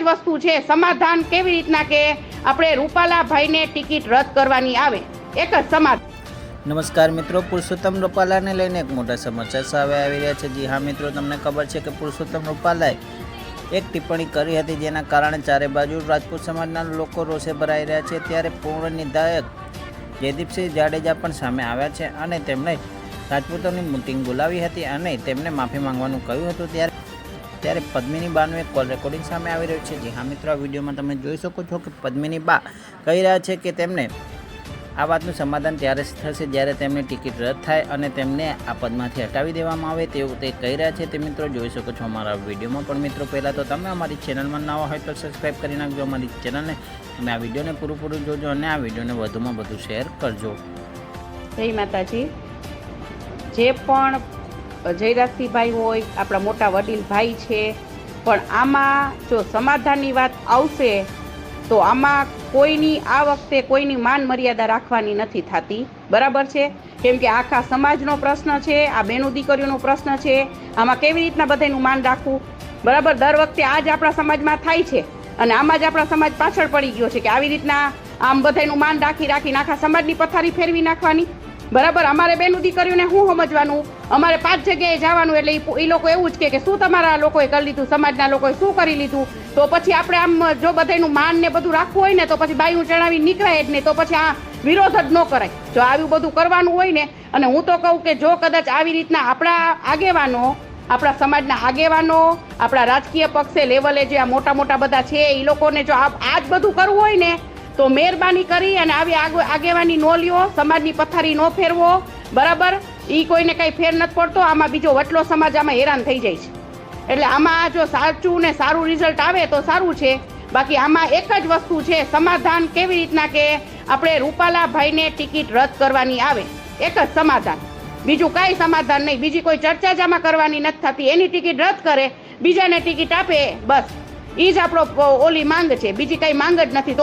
જ વસ્તુ છે, સમાધાન કેવી રીતના કે આપણે રૂપાલાભાઈને ટિકિટ રદ કરવાની આવે? એક જ સમાધાન. નમસ્કાર મિત્રો, પુરુષોત્તમ રૂપાલાને લઈને એક મોટા સમાચાર સામે આવી રહ્યા છે. જી હા મિત્રો, તમને ખબર છે કે પુરુષોત્તમ રૂપાલાએ એક ટિપ્પણી કરી હતી જેના કારણે ચારે બાજુ રાજપૂત સમાજના લોકો રોષે ભરાઈ રહ્યા છે. ત્યારે પૂર્ણ નિર્ધાયક જયદીપસિંહ જાડેજા પણ સામે આવ્યા છે અને તેમણે રાજપૂતોની મિટિંગ બોલાવી હતી અને તેમને માફી માંગવાનું કહ્યું હતું. ત્યારે ત્યારે પદ્મિની બાનું એક કોલ રેકોર્ડિંગ સામે આવી રહ્યું છે. જી હા, મિત્રો, આ વિડીયોમાં તમે જોઈ શકો છો કે પદ્મિની બા કહી રહ્યા છે કે તેમને આ વાતનું સમાધાન ત્યારે થશે જ્યારે તેમની ટિકિટ રદ થાય અને તેમને આ પદમાંથી હટાવી દેવામાં આવે તેવું તે કહી રહ્યા છે. તે મિત્રો જોઈ શકો છો અમારા વિડીયોમાં પણ મિત્રો, પહેલાં તો તમે અમારી ચેનલમાં નવા હોય તો સબસ્ક્રાઈબ કરી નાખજો અમારી ચેનલને. અને આ વિડીયોને પૂરું જોજો અને આ વિડીયોને વધુમાં વધુ શેર કરજો. જય માતાજી. જે પણ જયરાજસિંહભાઈ હોય, આપણા મોટા વડીલ ભાઈ છે. પણ આમાં જો સમાધાનની વાત આવશે, તો આમાં કોઈની આ વખતે કોઈની માન મર્યાદા રાખવાની નથી થતી. બરાબર છે? કેમ કે આખા સમાજનો પ્રશ્ન છે, આ બેનું દીકરીઓનો પ્રશ્ન છે, આમાં કેવી રીતના બધાનું માન રાખવું? બરાબર? દર વખતે આ જ આપણા સમાજમાં થાય છે. અને આમાં જ આપણા સમાજ પાછળ પડી ગયો છે કે આવી રીતના આમ બધાનું માન રાખી રાખીને આખા સમાજની પથારી ફેરવી નાખવાની. બરાબર? અમારે બેનું દીકરીઓને શું સમજવાનું? અમારે પાંચ જગ્યાએ જવાનું એટલે એ લોકો એવું જ કે શું તમારા લોકોએ કરી લીધું, સમાજના લોકોએ શું કરી લીધું? તો પછી આપણે આમ જો બધાનું માન ને બધું રાખવું હોય ને તો પછી બાયું ચડાવી નીકળાય જ નહીં, તો પછી આ વિરોધ જ ન કરાય. જો આવું બધું કરવાનું હોય ને, અને હું તો કહું કે જો કદાચ આવી રીતના આપણા આગેવાનો, આપણા સમાજના આગેવાનો, આપણા રાજકીય પક્ષે લેવલે જે આ મોટા મોટા બધા છે એ લોકોને જો આ જ બધું કરવું હોય ને, તો મહેરબાની કરી અને આવી આગ- આગેવાની નો લ્યો, સમાજની પથારી નો ફેરવો. બરાબર? એ કોઈને કઈ ફેર નથી પડતો. આમાં બીજો વટલો સમાજ આમાં હેરાન થઈ જાય છે. એટલે આમાં જો સાચું ને સારું રિઝલ્ટ આવે તો સારું છે. બાકી આમાં એક જ વસ્તુ છે, સમાધાન કેવી રીતના કે આપણે રૂપાલાભાઈને ટિકિટ રદ કરવાની આવે. એક જ સમાધાન. બીજું કાંઈ સમાધાન નહીં. બીજી કોઈ ચર્ચા જ આમાં કરવાની નથી થતી. એની ટિકિટ રદ કરે, બીજાને ટિકિટ આપે, બસ. એ જ આપણો ઓલી માંગ છે. બીજી કાંઈ માંગ જ નથી.